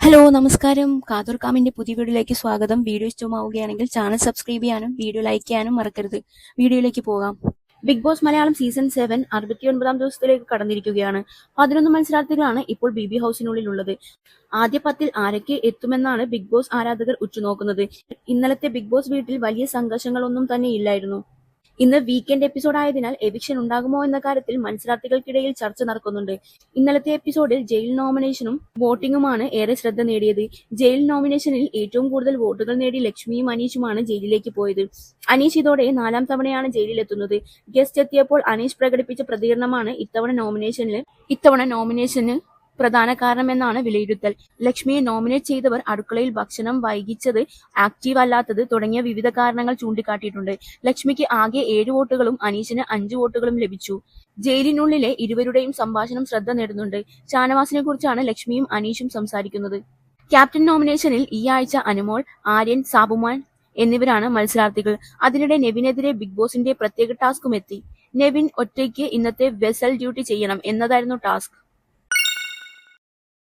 Hello നമസ്കാരം. കാതൂർക്കാമിന്റെ പുതിയ വീഡിയോയിലേക്ക് സ്വാഗതം. വീഡിയോ ഇഷ്ടമാവുകയാണെങ്കിൽ ചാനൽ സബ്സ്ക്രൈബ് ചെയ്യാനും വീഡിയോ ലൈക്ക് ചെയ്യാനും മറക്കരുത്. വീഡിയോയിലേക്ക് പോകാം. Bigg Boss Malayalam season seven അറുപത്തിയൊൻപതാം ദിവസത്തിലേക്ക് കടന്നിരിക്കുകയാണ്. പതിനൊന്ന് മത്സരാർത്ഥികളാണ് ഇപ്പോൾ ബി ബി ഹൗസിനുള്ളിലുള്ളത്. ആദ്യ പത്തിൽ ആരൊക്കെ എത്തുമെന്നാണ് ബിഗ് ബോസ് ആരാധകർ ഉറ്റുനോക്കുന്നത്. ഇന്നലത്തെ ബിഗ് ബോസ് വീട്ടിൽ വലിയ സംഘർഷങ്ങളൊന്നും തന്നെ ഇല്ലായിരുന്നു. ഇന്ന് വീക്കെൻഡ് എപ്പിസോഡ് ആയതിനാൽ എവിക്ഷൻ ഉണ്ടാകുമോ എന്ന കാര്യത്തിൽ മത്സരാർത്ഥികൾക്കിടയിൽ ചർച്ച നടക്കുന്നുണ്ട്. ഇന്നലത്തെ എപ്പിസോഡിൽ ജയിൽ നോമിനേഷനും വോട്ടിംഗുമാണ് ഏറെ ശ്രദ്ധ നേടിയത്. ജയിൽ നോമിനേഷനിൽ ഏറ്റവും കൂടുതൽ വോട്ടുകൾ നേടി ലക്ഷ്മിയും അനീഷുമാണ് ജയിലിലേക്ക് പോയത്. അനീഷ് ഇതോടെ നാലാം തവണയാണ് ജയിലിലെത്തുന്നത്. ഗസ്റ്റ് എത്തിയപ്പോൾ അനീഷ് പ്രകടിപ്പിച്ച പ്രതികരണമാണ് ഇത്തവണ നോമിനേഷനിൽ ഇത്തവണ നോമിനേഷന് പ്രധാന കാരണമെന്നാണ് വിലയിരുത്തൽ. ലക്ഷ്മിയെ നോമിനേറ്റ് ചെയ്തവർ അടുക്കളയിൽ ഭക്ഷണം വൈകിച്ചത് ആക്റ്റീവ് അല്ലാത്തത് തുടങ്ങിയ വിവിധ കാരണങ്ങൾ ചൂണ്ടിക്കാട്ടിയിട്ടുണ്ട്. ലക്ഷ്മിക്ക് ആകെ ഏഴ് വോട്ടുകളും അനീഷിന് അഞ്ച് വോട്ടുകളും ലഭിച്ചു. ജയിലിനുള്ളിലെ ഇരുവരുടെയും സംഭാഷണം ശ്രദ്ധ നേടുന്നുണ്ട്. ഷാനവാസിനെ കുറിച്ചാണ് ലക്ഷ്മിയും അനീഷും സംസാരിക്കുന്നത്. ക്യാപ്റ്റൻ നോമിനേഷനിൽ ഈ ആഴ്ച അനുമോൾ ആര്യൻ സാബുമാൻ എന്നിവരാണ് മത്സരാർത്ഥികൾ. അതിനിടെ നെവിനെതിരെ ബിഗ് ബോസിന്റെ പ്രത്യേക ടാസ്കും എത്തി. നെവിൻ ഒറ്റയ്ക്ക് ഇന്നത്തെ വെസൽ ഡ്യൂട്ടി ചെയ്യണം എന്നതായിരുന്നു ടാസ്ക്.